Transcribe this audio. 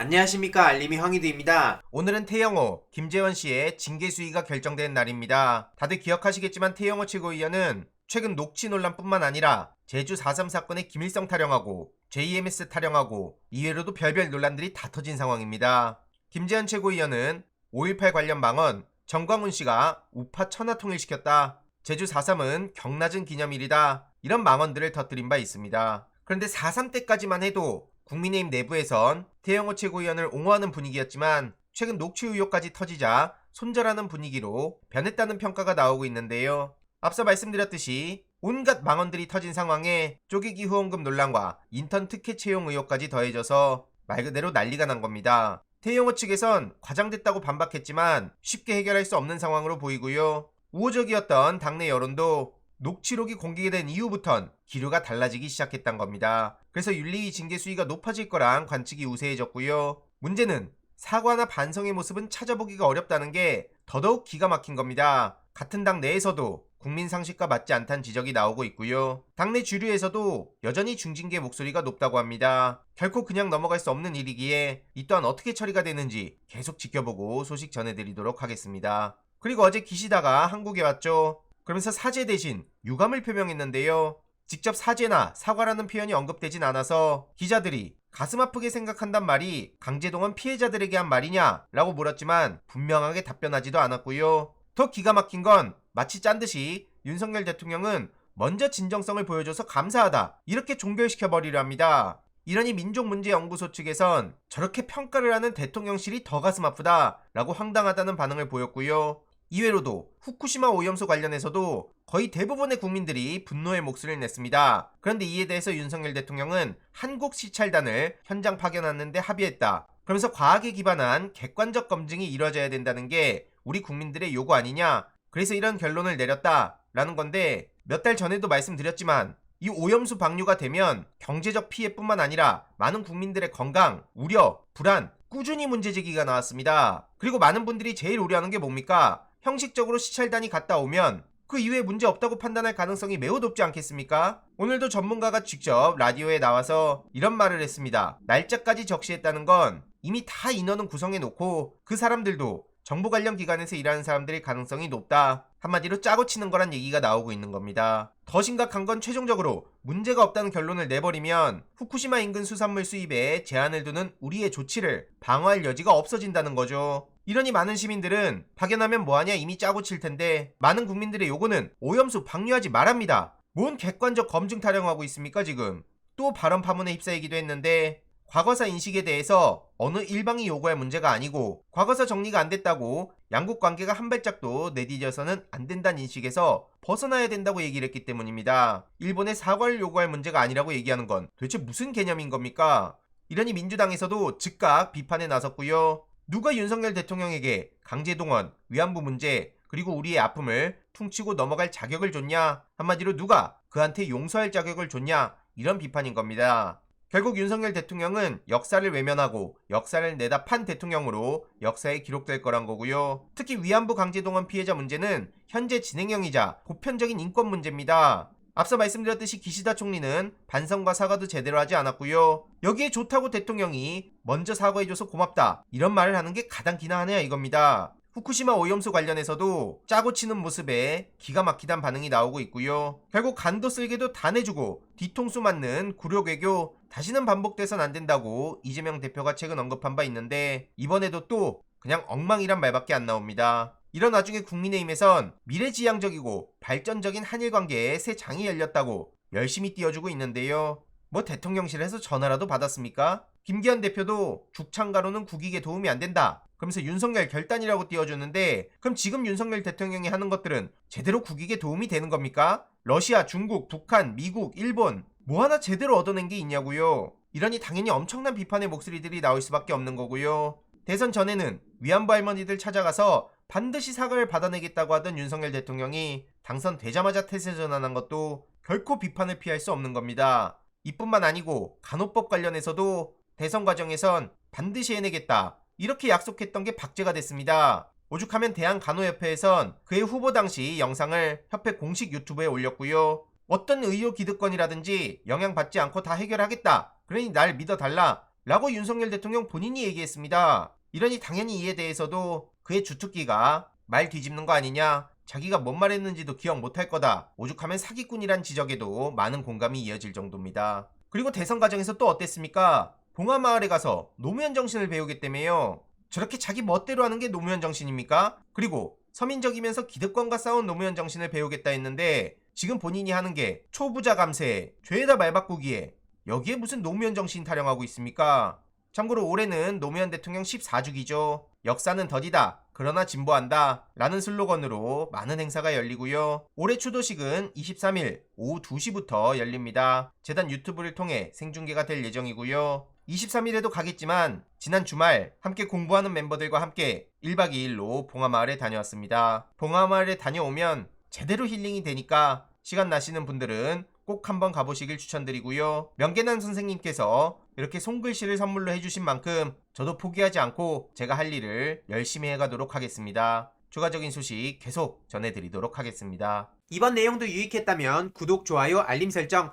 안녕하십니까 알림이 황희두입니다. 오늘은 태영호, 김재원 씨의 징계 수위가 결정된 날입니다. 다들 기억하시겠지만 태영호 최고위원은 최근 녹취 논란뿐만 아니라 제주 4.3 사건의 김일성 타령하고 JMS 타령하고 이외로도 별별 논란들이 다 터진 상황입니다. 김재원 최고위원은 5.18 관련 망언 정광훈 씨가 우파 천하 통일 시켰다. 제주 4.3은 경낮은 기념일이다. 이런 망언들을 터뜨린 바 있습니다. 그런데 4.3 때까지만 해도 국민의힘 내부에선 태영호 최고위원을 옹호하는 분위기였지만 최근 녹취 의혹까지 터지자 손절하는 분위기로 변했다는 평가가 나오고 있는데요. 앞서 말씀드렸듯이 온갖 망언들이 터진 상황에 쪼개기 후원금 논란과 인턴 특혜 채용 의혹까지 더해져서 말 그대로 난리가 난 겁니다. 태영호 측에선 과장됐다고 반박했지만 쉽게 해결할 수 없는 상황으로 보이고요. 우호적이었던 당내 여론도 녹취록이 공개된 이후부턴 기류가 달라지기 시작했던 겁니다. 그래서 윤리위 징계 수위가 높아질 거란 관측이 우세해졌고요. 문제는 사과나 반성의 모습은 찾아보기가 어렵다는 게 더더욱 기가 막힌 겁니다. 같은 당 내에서도 국민 상식과 맞지 않다는 지적이 나오고 있고요. 당내 주류에서도 여전히 중징계 목소리가 높다고 합니다. 결코 그냥 넘어갈 수 없는 일이기에 이 또한 어떻게 처리가 되는지 계속 지켜보고 소식 전해드리도록 하겠습니다. 그리고 어제 기시다가 한국에 왔죠. 그러면서 사죄 대신 유감을 표명했는데요. 직접 사죄나 사과라는 표현이 언급되진 않아서 기자들이 가슴 아프게 생각한단 말이 강제동원 피해자들에게 한 말이냐? 라고 물었지만 분명하게 답변하지도 않았고요. 더 기가 막힌 건 마치 짠 듯이 윤석열 대통령은 먼저 진정성을 보여줘서 감사하다. 이렇게 종결시켜 버리려 합니다. 이러니 민족문제연구소 측에선 저렇게 평가를 하는 대통령실이 더 가슴 아프다. 라고 황당하다는 반응을 보였고요. 이외로도 후쿠시마 오염수 관련해서도 거의 대부분의 국민들이 분노의 목소리를 냈습니다. 그런데 이에 대해서 윤석열 대통령은 한국 시찰단을 현장 파견하는데 합의했다. 그러면서 과학에 기반한 객관적 검증이 이루어져야 된다는 게 우리 국민들의 요구 아니냐? 그래서 이런 결론을 내렸다. 라는 건데 몇 달 전에도 말씀드렸지만 이 오염수 방류가 되면 경제적 피해뿐만 아니라 많은 국민들의 건강, 우려, 불안, 꾸준히 문제 제기가 나왔습니다. 그리고 많은 분들이 제일 우려하는 게 뭡니까? 형식적으로 시찰단이 갔다 오면 그 이후에 문제 없다고 판단할 가능성이 매우 높지 않겠습니까? 오늘도 전문가가 직접 라디오에 나와서 이런 말을 했습니다. 날짜까지 적시했다는 건 이미 다 인원은 구성해 놓고 그 사람들도 정부 관련 기관에서 일하는 사람들일 가능성이 높다. 한마디로 짜고 치는 거란 얘기가 나오고 있는 겁니다. 더 심각한 건 최종적으로 문제가 없다는 결론을 내버리면 후쿠시마 인근 수산물 수입에 제한을 두는 우리의 조치를 방어할 여지가 없어진다는 거죠. 이러니 많은 시민들은 파견하면 뭐하냐 이미 짜고 칠 텐데 많은 국민들의 요구는 오염수 방류하지 말합니다. 뭔 객관적 검증 타령하고 있습니까 지금? 또 발언 파문에 휩싸이기도 했는데 과거사 인식에 대해서 어느 일방이 요구할 문제가 아니고 과거사 정리가 안 됐다고 양국 관계가 한 발짝도 내디뎌서는 안 된다는 인식에서 벗어나야 된다고 얘기를 했기 때문입니다. 일본의 사과를 요구할 문제가 아니라고 얘기하는 건 도대체 무슨 개념인 겁니까? 이러니 민주당에서도 즉각 비판에 나섰고요. 누가 윤석열 대통령에게 강제동원, 위안부 문제, 그리고 우리의 아픔을 퉁치고 넘어갈 자격을 줬냐? 한마디로 누가 그한테 용서할 자격을 줬냐? 이런 비판인 겁니다. 결국 윤석열 대통령은 역사를 외면하고 역사를 내다 판 대통령으로 역사에 기록될 거란 거고요. 특히 위안부 강제동원 피해자 문제는 현재 진행형이자 보편적인 인권 문제입니다. 앞서 말씀드렸듯이 기시다 총리는 반성과 사과도 제대로 하지 않았고요. 여기에 좋다고 대통령이 먼저 사과해줘서 고맙다 이런 말을 하는 게 가당키나 하냐 이겁니다. 후쿠시마 오염수 관련해서도 짜고 치는 모습에 기가 막히단 반응이 나오고 있고요. 결국 간도 쓸개도 다 내주고 뒤통수 맞는 굴욕외교 다시는 반복돼선 안 된다고 이재명 대표가 최근 언급한 바 있는데 이번에도 또 그냥 엉망이란 말밖에 안 나옵니다. 이런 와중에 국민의힘에선 미래지향적이고 발전적인 한일 관계에 새 장이 열렸다고 열심히 띄워주고 있는데요. 뭐 대통령실에서 전화라도 받았습니까? 김기현 대표도 죽창가로는 국익에 도움이 안 된다. 그러면서 윤석열 결단이라고 띄워주는데 그럼 지금 윤석열 대통령이 하는 것들은 제대로 국익에 도움이 되는 겁니까? 러시아, 중국, 북한, 미국, 일본 뭐 하나 제대로 얻어낸 게 있냐고요. 이러니 당연히 엄청난 비판의 목소리들이 나올 수밖에 없는 거고요. 대선 전에는 위안부 할머니들 찾아가서 반드시 사과를 받아내겠다고 하던 윤석열 대통령이 당선되자마자 태세 전환한 것도 결코 비판을 피할 수 없는 겁니다. 이뿐만 아니고 간호법 관련해서도 대선 과정에선 반드시 해내겠다. 이렇게 약속했던 게 박제가 됐습니다. 오죽하면 대한간호협회에선 그의 후보 당시 영상을 협회 공식 유튜브에 올렸고요. 어떤 의료 기득권이라든지 영향받지 않고 다 해결하겠다. 그러니 날 믿어달라. 라고 윤석열 대통령 본인이 얘기했습니다. 이러니 당연히 이에 대해서도 그의 주특기가 말 뒤집는 거 아니냐, 자기가 뭔 말했는지도 기억 못할 거다, 오죽하면 사기꾼이란 지적에도 많은 공감이 이어질 정도입니다. 그리고 대선 과정에서 또 어땠습니까? 봉화마을에 가서 노무현 정신을 배우겠다며요. 저렇게 자기 멋대로 하는 게 노무현 정신입니까? 그리고 서민적이면서 기득권과 싸운 노무현 정신을 배우겠다 했는데 지금 본인이 하는 게 초부자 감세, 죄다 말 바꾸기에 여기에 무슨 노무현 정신 타령하고 있습니까? 참고로 올해는 노무현 대통령 14주기죠. 역사는 더디다. 그러나 진보한다. 라는 슬로건으로 많은 행사가 열리고요. 올해 추도식은 23일 오후 2시부터 열립니다. 재단 유튜브를 통해 생중계가 될 예정이고요. 23일에도 가겠지만 지난 주말 함께 공부하는 멤버들과 함께 1박 2일로 봉화마을에 다녀왔습니다. 봉화마을에 다녀오면 제대로 힐링이 되니까 시간 나시는 분들은 꼭 한번 가보시길 추천드리고요. 명계난 선생님께서 이렇게 손글씨를 선물로 해주신 만큼 저도 포기하지 않고 제가 할 일을 열심히 해가도록 하겠습니다. 추가적인 소식 계속 전해드리도록 하겠습니다. 이번 내용도 유익했다면 구독, 좋아요, 알림 설정,